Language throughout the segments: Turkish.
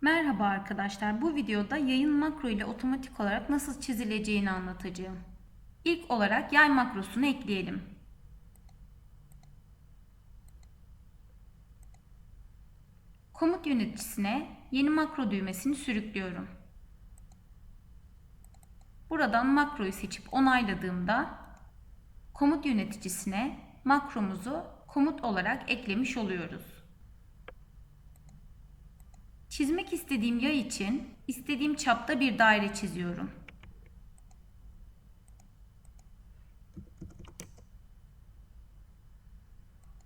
Merhaba arkadaşlar. Bu videoda yayın makro ile otomatik olarak nasıl çizileceğini anlatacağım. İlk olarak yay makrosunu ekleyelim. Komut yöneticisine yeni makro düğmesini sürüklüyorum. Buradan makroyu seçip onayladığımda komut yöneticisine makromuzu komut olarak eklemiş oluyoruz. Çizmek istediğim yay için istediğim çapta bir daire çiziyorum.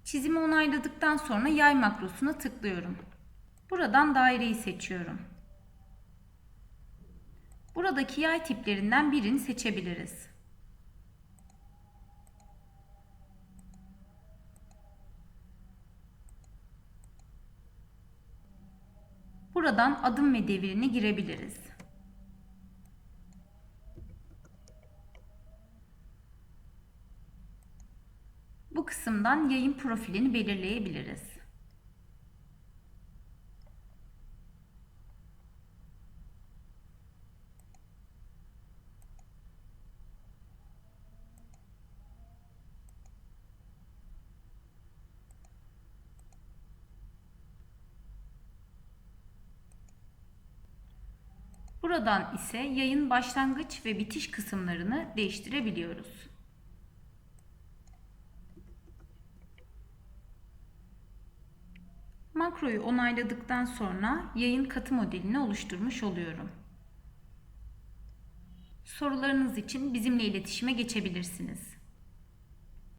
Çizimi onayladıktan sonra yay makrosuna tıklıyorum. Buradan daireyi seçiyorum. Buradaki yay tiplerinden birini seçebiliriz. Buradan adım ve devirini girebiliriz. Bu kısımdan yayın profilini belirleyebiliriz. Buradan ise yayın başlangıç ve bitiş kısımlarını değiştirebiliyoruz. Makroyu onayladıktan sonra yayın katı modelini oluşturmuş oluyorum. Sorularınız için bizimle iletişime geçebilirsiniz.